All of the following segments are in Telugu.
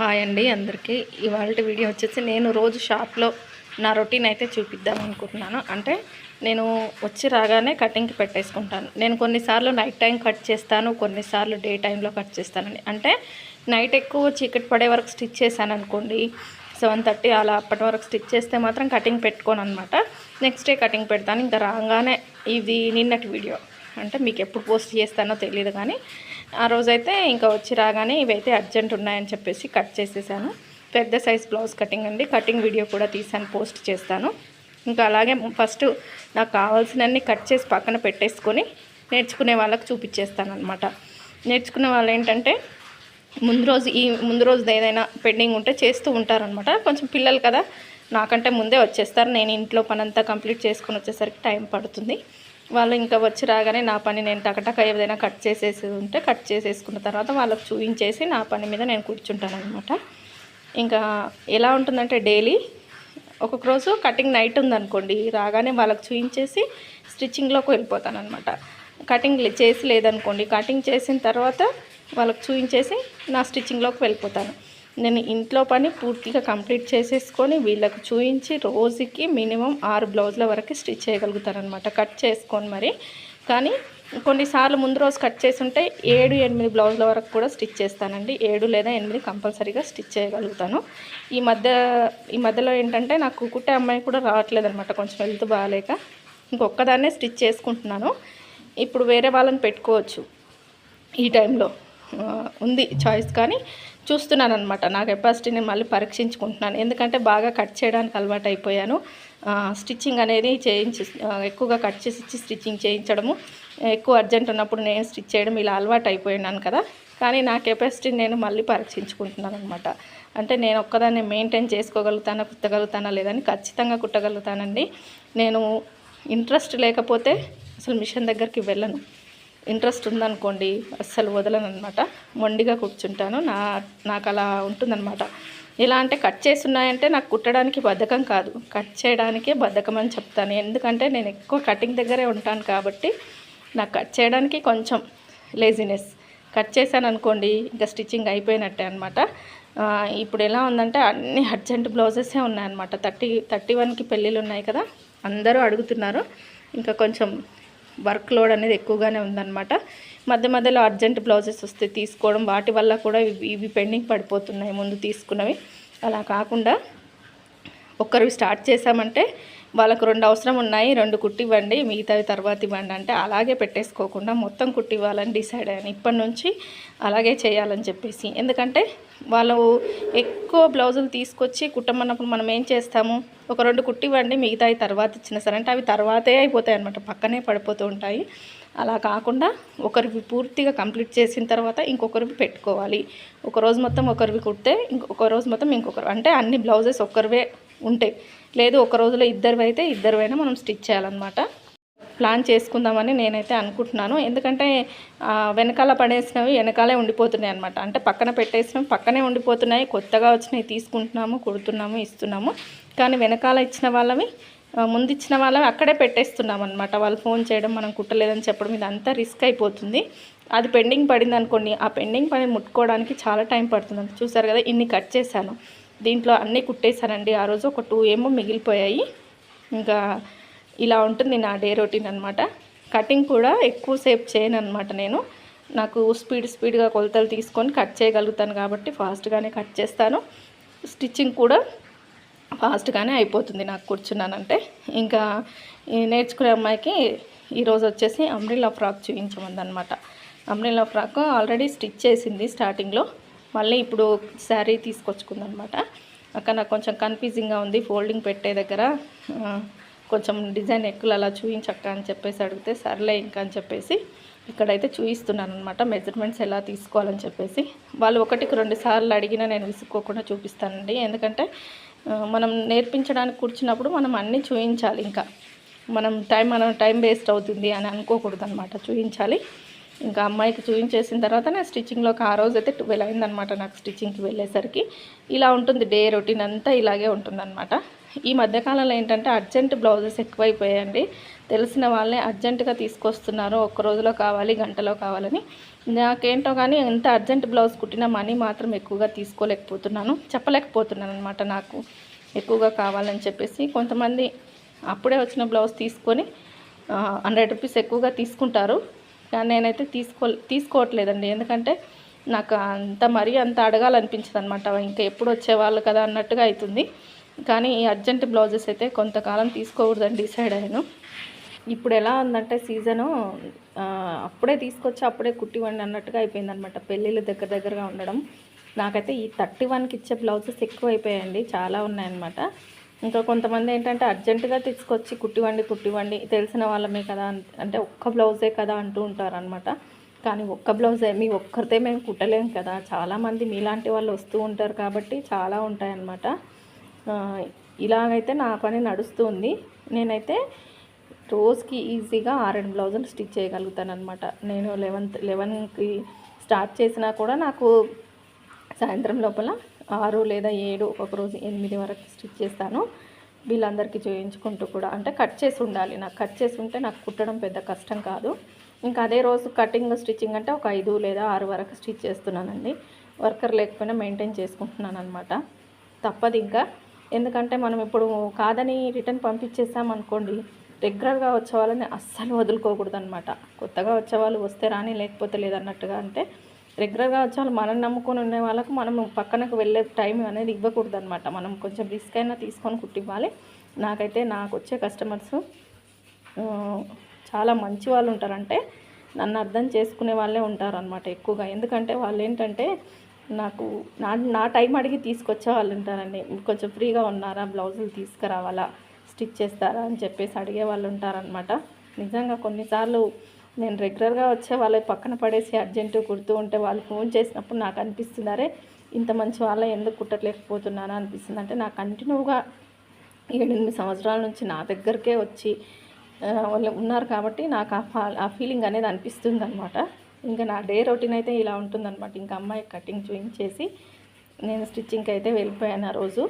హాయ్ అండి అందరికీ. ఇవాళ వీడియో వచ్చేసి నేను రోజు షాప్లో నా రొటీన్ అయితే చూపిద్దాం అనుకుంటున్నాను. అంటే నేను వచ్చి రాగానే కటింగ్కి పెట్టేసుకుంటాను. నేను కొన్నిసార్లు నైట్ టైం కట్ చేస్తాను కొన్నిసార్లు డే టైంలో కట్ చేస్తానని అంటే నైట్ ఎక్కువ చీకటి పడే వరకు స్టిచ్ చేశాను అనుకోండి సెవెన్ థర్టీ అలా అప్పటి వరకు స్టిచ్ చేస్తే మాత్రం కటింగ్ పెట్టుకోను అనమాట నెక్స్ట్ డే కటింగ్ పెడతాను. ఇంకా రాగానే ఇది నిన్నటి వీడియో. అంటే మీకు ఎప్పుడు పోస్ట్ చేస్తానో తెలియదు కానీ ఆ రోజైతే ఇంకా వచ్చి రాగానే ఇవైతే అర్జెంట్ ఉన్నాయని చెప్పేసి కట్ చేసేసాను. పెద్ద సైజ్ బ్లౌజ్ కటింగ్ అండి కటింగ్ వీడియో కూడా తీసాను పోస్ట్ చేస్తాను. ఇంకా అలాగే ఫస్ట్ నాకు కావాల్సినన్ని కట్ చేసి పక్కన పెట్టేసుకొని నేర్చుకునే వాళ్ళకి చూపించేస్తాను అనమాట నేర్చుకునే వాళ్ళు ఏంటంటే ముందు రోజు ఈ ముందు రోజు ఏదైనా పెండింగ్ ఉంటే చేస్తూ ఉంటారనమాట కొంచెం పిల్లలు కదా నాకంటే ముందే వచ్చేస్తారు. నేను ఇంట్లో పనంతా కంప్లీట్ చేసుకుని వచ్చేసరికి టైం పడుతుంది. వాళ్ళు ఇంకా వచ్చి రాగానే నా పని నేను టకటక ఏదైనా కట్ చేసేసి ఉంటే కట్ చేసేసుకున్న తర్వాత వాళ్ళకి చూపించేసి నా పని మీద నేను కూర్చుంటాను అనమాట ఇంకా ఎలా ఉంటుందంటే డైలీ ఒక్కొక్క రోజు కటింగ్ నైట్ ఉందనుకోండి రాగానే వాళ్ళకి చూపించేసి స్టిచ్చింగ్లోకి వెళ్ళిపోతాను అనమాట కటింగ్ చేసి లేదనుకోండి కటింగ్ చేసిన తర్వాత వాళ్ళకి చూపించేసి నా స్టిచ్చింగ్లోకి వెళ్ళిపోతాను. నేను ఇంట్లో పని పూర్తిగా కంప్లీట్ చేసేసుకొని వీళ్ళకు చూపించి రోజుకి మినిమం ఆరు బ్లౌజ్ల వరకు స్టిచ్ చేయగలుగుతారనమాట కట్ చేసుకొని మరి. కానీ కొన్నిసార్లు ముందు రోజు కట్ చేసి ఉంటే ఏడు ఎనిమిది బ్లౌజ్ల వరకు కూడా స్టిచ్ చేస్తానండి. ఏడు లేదా ఎనిమిది కంపల్సరీగా స్టిచ్ చేయగలుగుతాను. ఈ మధ్య ఈ మధ్యలో ఏంటంటే నాకు కుట్టే అమ్మాయి కూడా రావట్లేదు అనమాట కొంచెం హెల్త్ బాగాలేక ఇంకొక్కదాన్నే స్టిచ్ చేసుకుంటున్నాను. ఇప్పుడు వేరే వాళ్ళని పెట్టుకోవచ్చు ఈ టైంలో. ఉంది చాయిస్ కానీ చూస్తున్నాను అనమాట నా కెపాసిటీని మళ్ళీ పరీక్షించుకుంటున్నాను. ఎందుకంటే బాగా కట్ చేయడానికి అలవాటు అయిపోయాను. స్టిచ్చింగ్ అనేది చేయించి ఎక్కువగా కట్ చేసి స్టిచ్చింగ్ చేయించడము ఎక్కువ అర్జెంట్ ఉన్నప్పుడు నేను స్టిచ్ చేయడం ఇలా అలవాటు అయిపోయినాను కదా. కానీ నా కెపాసిటీని నేను మళ్ళీ పరీక్షించుకుంటున్నాను అనమాట అంటే నేను ఒక్కదాన్ని మెయింటైన్ చేసుకోగలుగుతానా కుట్టగలుగుతానా లేదని ఖచ్చితంగా కుట్టగలుగుతానండి. నేను ఇంట్రెస్ట్ లేకపోతే అసలు మిషన్ దగ్గరికి వెళ్ళను. ఇంట్రెస్ట్ ఉందనుకోండి అస్సలు వదలను అనమాట మొండిగా కూర్చుంటాను. నా నాకు అలా ఉంటుందన్నమాట. ఎలా అంటే కట్ చేసి ఉన్నాయంటే నాకు కుట్టడానికి బద్ధకం కాదు. కట్ చేయడానికే బద్ధకం అని చెప్తాను. ఎందుకంటే నేను ఎక్కువ కటింగ్ దగ్గరే ఉంటాను కాబట్టి నాకు కట్ చేయడానికి కొంచెం లేజినెస్ కట్ చేశాను అనుకోండి ఇంకా స్టిచ్చింగ్ అయిపోయినట్టే అనమాట ఇప్పుడు ఎలా ఉందంటే అన్ని అర్జెంట్ బ్లౌజెసే ఉన్నాయన్నమాట. థర్టీ థర్టీ వన్కి పెళ్ళిళ్ళు ఉన్నాయి కదా అందరూ అడుగుతున్నారు. ఇంకా కొంచెం వర్క్ లోడ్ అనేది ఎక్కువగానే ఉందన్నమాట. మధ్య మధ్యలో అర్జెంట్ బ్లౌజెస్ వస్తే తీసుకోవడం వాటి వల్ల కూడా ఇవి ఇవి పెండింగ్ పడిపోతున్నాయి ముందు తీసుకున్నవి. అలా కాకుండా ఒక్కరివి స్టార్ట్ చేసామంటే వాళ్ళకు రెండు అవసరం ఉన్నాయి రెండు కుట్టివ్వండి మిగతావి తర్వాత ఇవ్వండి అంటే అలాగే పెట్టేసుకోకుండా మొత్తం కుట్టివ్వాలని డిసైడ్ అయ్యాను. ఇప్పటి నుంచి అలాగే చేయాలని చెప్పేసి. ఎందుకంటే వాళ్ళు ఎక్కువ బ్లౌజులు తీసుకొచ్చి కుట్టమన్నప్పుడు మనం ఏం చేస్తాము? ఒక రెండు కుట్టివ్వండి మిగతావి తర్వాత ఇచ్చిన సరే అంటే అవి తర్వాతే అయిపోతాయి అనమాట పక్కనే పడిపోతూ ఉంటాయి. అలా కాకుండా ఒకరివి పూర్తిగా కంప్లీట్ చేసిన తర్వాత ఇంకొకరివి పెట్టుకోవాలి. ఒక రోజు మొత్తం ఒకరివి కుడితే ఇంకొక రోజు మొత్తం ఇంకొకరు అంటే అన్ని బ్లౌజెస్ ఒక్కరివే ఉంటాయి. లేదు ఒక రోజులో ఇద్దరు అయితే ఇద్దరువైనా మనం స్టిచ్ చేయాలన్నమాట. ప్లాన్ చేసుకుందామని నేనైతే అనుకుంటున్నాను. ఎందుకంటే వెనకాల పడేసినవి వెనకాలే ఉండిపోతున్నాయి అనమాట అంటే పక్కన పెట్టేసినవి పక్కనే ఉండిపోతున్నాయి. కొత్తగా వచ్చినవి తీసుకుంటున్నాము కుడుతున్నాము ఇస్తున్నాము. కానీ వెనకాల ఇచ్చిన వాళ్ళవి ముందు ఇచ్చిన వాళ్ళవి అక్కడే పెట్టేస్తున్నాం అనమాట వాళ్ళు ఫోన్ చేయడం మనం కుట్టలేదని చెప్పడం ఇదంతా రిస్క్ అయిపోతుంది. అది పెండింగ్ పడింది అనుకోండి ఆ పెండింగ్ పని ముట్టుకోవడానికి చాలా టైం పడుతుంది. చూసారు కదా ఇన్ని కట్ చేశాను. దీంట్లో అన్నీ కుట్టేశానండి. ఆ రోజు ఒక టూ ఏమో మిగిలిపోయాయి. ఇంకా ఇలా ఉంటుంది నా డే రొటీన్ అనమాట కటింగ్ కూడా ఎక్కువసేపు చేయను అనమాట నేను. నాకు స్పీడ్ స్పీడ్గా కొలతలు తీసుకొని కట్ చేయగలుగుతాను కాబట్టి ఫాస్ట్గానే కట్ చేస్తాను. స్టిచ్చింగ్ కూడా ఫాస్ట్గానే అయిపోతుంది నాకు కూర్చున్నానంటే. ఇంకా నేర్చుకునే అమ్మాయికి ఈరోజు వచ్చేసి అమ్రిల్లా ఫ్రాక్ చూపించమందనమాట అమ్రిల్లా ఫ్రాక్ ఆల్రెడీ స్టిచ్ చేసింది స్టార్టింగ్లో. మళ్ళీ ఇప్పుడు శారీ తీసుకొచ్చుకుందనమాట. అక్కడ నాకు కొంచెం కన్ఫ్యూజింగ్గా ఉంది ఫోల్డింగ్ పెట్టే దగ్గర. కొంచెం డిజైన్ ఎక్కువ అలా చూపించక్క అని చెప్పేసి అడిగితే సర్లే ఇంకా అని చెప్పేసి ఇక్కడైతే చూపిస్తున్నాను అనమాట మెజర్మెంట్స్ ఎలా తీసుకోవాలని చెప్పేసి. వాళ్ళు ఒకటికి రెండు సార్లు అడిగినా నేను విసుక్కోకుండా చూపిస్తానండి. ఎందుకంటే మనం నేర్పించడానికి కూర్చున్నప్పుడు మనం అన్నీ చూపించాలి ఇంకా. మనం టైం మనం టైం వేస్ట్ అవుతుంది అని అనుకోకూడదు అనమాట చూపించాలి ఇంకా అమ్మాయికి చూపించేసిన తర్వాత నా స్టిచ్చింగ్లోకి ఆ రోజు అయితే ట్వెల్వ్ అయిందనమాట నాకు స్టిచ్చింగ్కి వెళ్ళేసరికి. ఇలా ఉంటుంది డే రొటీన్ అంతా ఇలాగే ఉంటుందన్నమాట. ఈ మధ్యకాలంలో ఏంటంటే అర్జెంట్ బ్లౌజెస్ ఎక్కువైపోయాయండి. తెలిసిన వాళ్ళే అర్జెంటుగా తీసుకొస్తున్నారు. ఒక్క రోజులో కావాలి గంటలో కావాలని. నాకేంటో కానీ ఎంత అర్జెంట్ బ్లౌజ్ కుట్టినా మనీ మాత్రం ఎక్కువగా తీసుకోలేకపోతున్నాను. చెప్పలేకపోతున్నాను అనమాట నాకు. ఎక్కువగా కావాలని చెప్పేసి కొంతమంది అప్పుడే వచ్చిన బ్లౌజ్ తీసుకొని హండ్రెడ్ రూపీస్ ఎక్కువగా తీసుకుంటారు. కానీ నేనైతే తీసుకో తీసుకోవట్లేదండి. ఎందుకంటే నాకు అంత మరీ అంత అడగాలనిపించదు అనమాట ఇంకా ఎప్పుడు వచ్చేవాళ్ళు కదా అన్నట్టుగా అవుతుంది కానీ ఈ అర్జెంట్ బ్లౌజెస్ అయితే కొంతకాలం తీసుకోకూడదని డిసైడ్ అయ్యాను ఇప్పుడు ఎలా ఉందంటే సీజను అప్పుడే తీసుకొచ్చి అప్పుడే కుట్టివ్వండి అన్నట్టుగా అయిపోయింది అనమాట పెళ్ళిళ్ళు దగ్గర దగ్గరగా ఉండడం. నాకైతే ఈ థర్టీ వన్కి ఇచ్చే బ్లౌజెస్ ఎక్కువ అయిపోయాయండి చాలా ఉన్నాయన్నమాట. ఇంకా కొంతమంది ఏంటంటే అర్జెంటుగా తీసుకొచ్చి కుట్టివ్వండి కుట్టివ్వండి తెలిసిన వాళ్ళమే కదా అంటే ఒక్క బ్లౌజే కదా అంటూ ఉంటారనమాట కానీ ఒక్క బ్లౌజే మీ ఒక్కరితే మేము కుట్టలేం కదా. చాలామంది మీలాంటి వాళ్ళు వస్తూ ఉంటారు కాబట్టి చాలా ఉంటాయన్నమాట. ఇలాగైతే నా పని నడుస్తుంది. నేనైతే రోజుకి ఈజీగా ఆరేడు బ్లౌజులు స్టిచ్ చేయగలుగుతాను అనమాట నేను లెవెన్త్ లెవెన్కి స్టార్ట్ చేసినా కూడా నాకు సాయంత్రం లోపల ఆరు లేదా ఏడు ఒక రోజు ఎనిమిది వరకు స్టిచ్ చేస్తాను. వీళ్ళందరికీ చేయించుకుంటూ కూడా. అంటే కట్ చేసి ఉండాలి. నాకు కట్ చేసి ఉంటే నాకు కుట్టడం పెద్ద కష్టం కాదు. ఇంకా అదే రోజు కటింగ్ స్టిచ్చింగ్ అంటే ఒక ఐదు లేదా ఆరు వరకు స్టిచ్ చేస్తున్నానండి. వర్కర్ లేకపోయినా మెయింటైన్ చేసుకుంటున్నాను అనమాట తప్పదు ఇంకా. ఎందుకంటే మనం ఇప్పుడు కాదని రిటర్న్ పంపించేసామనుకోండి రెగ్యులర్గా వచ్చే వాళ్ళని అస్సలు వదులుకోకూడదు అనమాట కొత్తగా వచ్చే వాళ్ళు వస్తే రాని లేకపోతే లేదన్నట్టుగా అంటే రెగ్యులర్గా వచ్చే మనం నమ్ముకొని ఉండే వాళ్ళకు మనం పక్కనకు వెళ్ళే టైం అనేది ఇవ్వకూడదు అనమాట మనం కొంచెం రిస్క్ అయినా తీసుకొని కుట్టివ్వాలి. నాకైతే నాకు వచ్చే కస్టమర్స్ చాలా మంచి వాళ్ళు ఉంటారంటే నన్ను అర్థం చేసుకునే వాళ్ళే ఉంటారనమాట ఎక్కువగా. ఎందుకంటే వాళ్ళు ఏంటంటే నాకు నా నా టైం అడిగి తీసుకొచ్చే వాళ్ళు ఉంటారండి. కొంచెం ఫ్రీగా ఉన్నారా బ్లౌజులు తీసుకురావాలా స్టిచ్ చేస్తారా అని చెప్పేసి అడిగే వాళ్ళు ఉంటారనమాట నిజంగా కొన్నిసార్లు నేను రెగ్యులర్గా వచ్చే వాళ్ళ పక్కన పడేసి అర్జెంటు కుడుతూ ఉంటే వాళ్ళు ఫోన్ చేసినప్పుడు నాకు అనిపిస్తున్నారే ఇంత మంచి వాళ్ళ ఎందుకు కుట్టలేకపోతున్నారా అనిపిస్తుంది. అంటే నాకు కంటిన్యూగా ఏడెనిమిది సంవత్సరాల నుంచి నా దగ్గరకే వచ్చి వాళ్ళు ఉన్నారు కాబట్టి నాకు ఆ ఆ ఫీలింగ్ అనేది అనిపిస్తుంది అనమాట ఇంకా నా డే రొటీన్ అయితే ఇలా ఉంటుందన్నమాట. ఇంకా అమ్మాయి కటింగ్ చూయించేసి నేను స్టిచ్చింగ్కి అయితే వెళ్ళిపోయాను ఆ రోజు.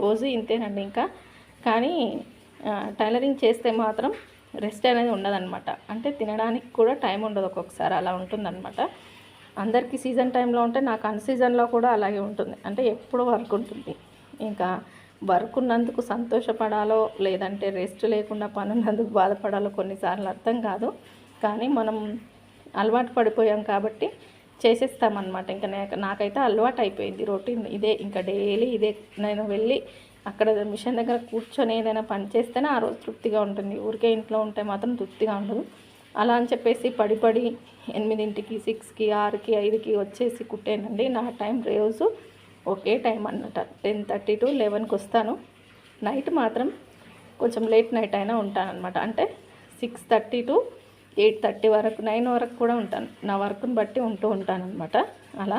రోజు ఇంతేనండి ఇంకా. కానీ టైలరింగ్ చేస్తే మాత్రం రెస్ట్ అనేది ఉండదన్నమాట. అంటే తినడానికి కూడా టైం ఉండదు ఒక్కొక్కసారి అలా ఉంటుందన్నమాట. అందరికీ సీజన్ టైంలో ఉంటే నాకు అన్ సీజన్లో కూడా అలాగే ఉంటుంది. అంటే ఎప్పుడు వర్క్ ఉంటుంది. ఇంకా వర్క్ ఉన్నందుకు సంతోషపడాలో లేదంటే రెస్ట్ లేకుండా పని ఉన్నందుకు బాధపడాలో కొన్నిసార్లు అర్థం కాదు. కానీ మనం అలవాటు పడిపోయాం కాబట్టి చేసేస్తామన్నమాట. ఇంకా నాకైతే అలవాటు అయిపోయింది రొటీన్. ఇదే ఇంకా డైలీ ఇదే. నేను వెళ్ళి అక్కడ మిషన్ దగ్గర కూర్చొని ఏదైనా పని చేస్తేనే ఆ రోజు తృప్తిగా ఉంటుంది. ఊరికే ఇంట్లో ఉంటే మాత్రం తృప్తిగా ఉండదు. అలా అని చెప్పేసి పడి పడి ఎనిమిదింటికి సిక్స్కి ఆరుకి ఐదుకి వచ్చేసి కుట్టేనండి. నా టైం రోజు ఒకే టైం అన్నమాట. టెన్ థర్టీ టు లెవెన్కి వస్తాను. నైట్ మాత్రం కొంచెం లేట్ నైట్ అయినా ఉంటానన్నమాట. అంటే six thirty to eight thirty వరకు నైన్ వరకు కూడా ఉంటాను. నా వర్క్ని బట్టి ఉంటూ ఉంటానన్నమాట. అలా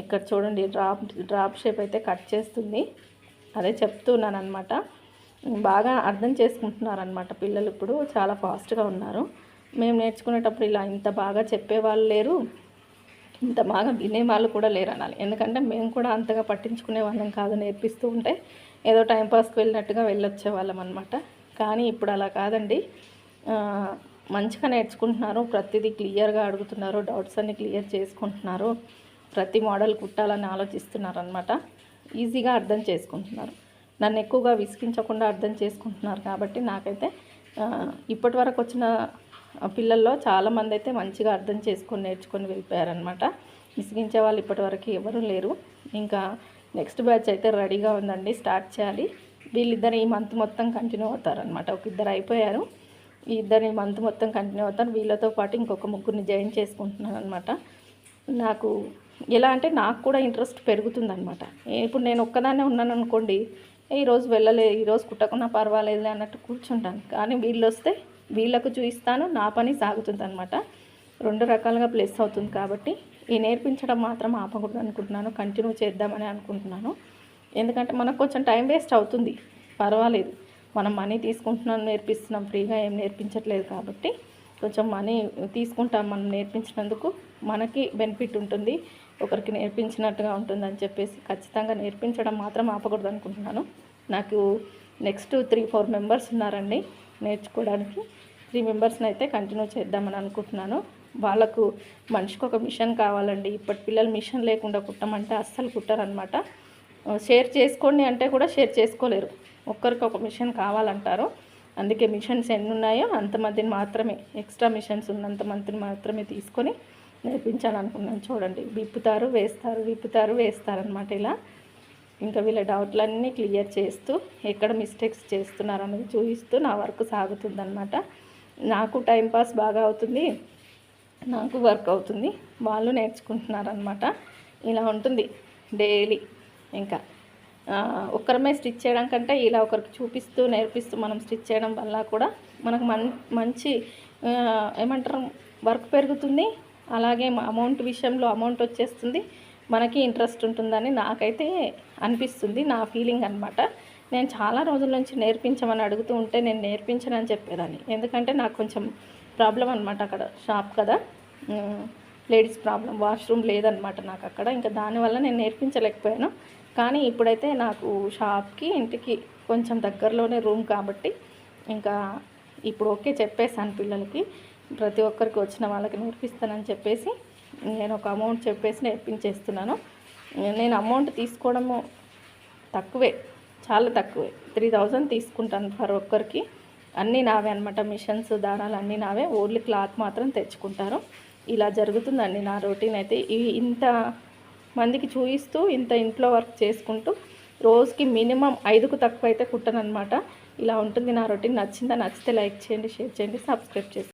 ఇక్కడ చూడండి డ్రాప్ డ్రాప్ షేప్ అయితే కట్ చేస్తుంది. అదే చెప్తున్నాను అనమాట బాగా అర్థం చేసుకుంటున్నారనమాట పిల్లలు ఇప్పుడు చాలా ఫాస్ట్గా ఉన్నారు. మేము నేర్చుకునేటప్పుడు ఇలా ఇంత బాగా చెప్పేవాళ్ళు లేరు ఇంత బాగా వినే వాళ్ళు కూడా లేరు అనాలి. ఎందుకంటే మేము కూడా అంతగా పట్టించుకునే వాళ్ళం కాదు నేర్పిస్తూ ఉంటే ఏదో టైంపాస్కి వెళ్ళినట్టుగా వెళ్ళొచ్చే వాళ్ళం అనమాట కానీ ఇప్పుడు అలా కాదండి. మంచిగా నేర్చుకుంటున్నారు. ప్రతిదీ క్లియర్గా అడుగుతున్నారు. డౌట్స్ అన్ని క్లియర్ చేసుకుంటున్నారు. ప్రతి మోడల్ కుట్టాలని ఆలోచిస్తున్నారు అనమాట ఈజీగా అర్థం చేసుకుంటున్నారు. నన్ను ఎక్కువగా విసిగించకుండా అర్థం చేసుకుంటున్నారు కాబట్టి నాకైతే ఇప్పటి వరకు వచ్చిన పిల్లల్లో చాలామంది అయితే మంచిగా అర్థం చేసుకొని నేర్చుకొని వెళ్ళిపోయారనమాట విసిగించే వాళ్ళు ఇప్పటివరకు ఎవరూ లేరు. ఇంకా నెక్స్ట్ బ్యాచ్ అయితే రెడీగా ఉందండి స్టార్ట్ చేయాలి. వీళ్ళిద్దరు ఈ మంత్ మొత్తం కంటిన్యూ అవుతారనమాట ఒక ఇద్దరు అయిపోయారు. ఈ ఇద్దరు ఈ మంత్ మొత్తం కంటిన్యూ అవుతారు. వీళ్ళతో పాటు ఇంకొక ముగ్గురిని జాయిన్ చేసుకుంటున్నాను అనమాట నాకు ఎలా అంటే నాకు కూడా ఇంట్రెస్ట్ పెరుగుతుందనమాట ఇప్పుడు నేను ఒక్కదాన్నే ఉన్నాను అనుకోండి ఈరోజు వెళ్ళలే ఈరోజు కుట్టకున్నా పర్వాలేదు అన్నట్టు కూర్చుంటాను. కానీ వీళ్ళు వస్తే వీళ్ళకు చూపిస్తాను నా పని సాగుతుంది అనమాట రెండు రకాలుగా ప్లస్ అవుతుంది కాబట్టి ఈ నేర్పించడం మాత్రం ఆపకూడదు అనుకుంటున్నాను కంటిన్యూ చేద్దామని అనుకుంటున్నాను. ఎందుకంటే మనకు కొంచెం టైం వేస్ట్ అవుతుంది పర్వాలేదు. మనం మనీ తీసుకుంటున్నాం నేర్పిస్తున్నాం ఫ్రీగా ఏం నేర్పించట్లేదు కాబట్టి కొంచెం మనీ తీసుకుంటాం మనం నేర్పించినందుకు మనకి బెనిఫిట్ ఉంటుంది. ఒకరికి నేర్పించినట్టుగా ఉంటుందని చెప్పేసి ఖచ్చితంగా నేర్పించడం మాత్రం ఆపకూడదు అనుకుంటున్నాను. నాకు నెక్స్ట్ త్రీ ఫోర్ మెంబర్స్ ఉన్నారండి నేర్చుకోవడానికి. త్రీ మెంబర్స్ని అయితే కంటిన్యూ చేద్దామని అనుకుంటున్నాను. వాళ్ళకు మనిషికి ఒక మిషన్ కావాలండి. ఇప్పటి పిల్లలు మిషన్ లేకుండా కుట్టమంటే అస్సలు కుట్టరనమాట. షేర్ చేసుకోండి అంటే కూడా షేర్ చేసుకోలేరు. ఒక్కరికి ఒక మిషన్ కావాలంటారు. అందుకే మిషన్స్ ఎన్ని ఉన్నాయో అంతమందిని మాత్రమే ఎక్స్ట్రా మిషన్స్ ఉన్నంత మందిని మాత్రమే తీసుకొని నేర్పించాలనుకున్నాను. చూడండి విప్పుతారు వేస్తారు విప్పుతారు వేస్తారు అనమాట ఇలా. ఇంకా వీళ్ళ డౌట్లన్నీ క్లియర్ చేస్తూ ఎక్కడ మిస్టేక్స్ చేస్తున్నారు అనేది చూపిస్తూ నా వర్క్ సాగుతుందన్నమాట. నాకు టైంపాస్ బాగా అవుతుంది నాకు వర్క్ అవుతుంది వాళ్ళు నేర్చుకుంటున్నారనమాట ఇలా ఉంటుంది డైలీ. ఇంకా ఒకరిమే ఒక్కరమే స్టిచ్ చేయడం కంటే ఇలా ఒకరికి చూపిస్తూ నేర్పిస్తూ మనం స్టిచ్ చేయడం వల్ల కూడా మనకు మన్ మంచి ఏమంటారు వర్క్ పెరుగుతుంది అలాగే అమౌంట్ విషయంలో అమౌంట్ వచ్చేస్తుంది. మనకి ఇంట్రెస్ట్ ఉంటుందని నాకైతే అనిపిస్తుంది నా ఫీలింగ్ అనమాట నేను చాలా రోజుల నుంచి నేర్పించమని అడుగుతూ ఉంటే నేను నేర్పించనని చెప్పేదాన్ని. ఎందుకంటే నాకు కొంచెం ప్రాబ్లం అనమాట అక్కడ షాప్ కదా. లేడీస్ ప్రాబ్లం వాష్రూమ్ లేదనమాట నాకు అక్కడ. ఇంకా దానివల్ల నేను నేర్పించలేకపోయాను. కానీ ఇప్పుడైతే నాకు షాప్కి ఇంటికి కొంచెం దగ్గరలోనే రూమ్ కాబట్టి ఇంకా ఇప్పుడు ఓకే చెప్పేసాను పిల్లలకి. ప్రతి ఒక్కరికి వచ్చిన వాళ్ళకి నేర్పిస్తానని చెప్పేసి నేను ఒక అమౌంట్ చెప్పేసి నేర్పించేస్తున్నాను. నేను అమౌంట్ తీసుకోవడము తక్కువే చాలా తక్కువే. త్రీ థౌజండ్ తీసుకుంటాను ఫర్ ఒక్కరికి. అన్నీ నావే అనమాట మిషన్స్ దారాలు అన్నీ నావే. ఓన్లీ క్లాత్ మాత్రం తెచ్చుకుంటారు. ఇలా జరుగుతుందండి నా రొటీన్ అయితే. ఇవి ఇంత మందికి చూపిస్తూ ఇంత ఇంట్లో వర్క్ చేసుకుంటూ రోజుకి మినిమం ఐదుకు తక్కువ అయితే కుట్టనమాట ఇలా ఉంటుంది నా రొటీన్. నచ్చిందా నచ్చితే లైక్ చేయండి షేర్ చేయండి సబ్స్క్రైబ్ చేయండి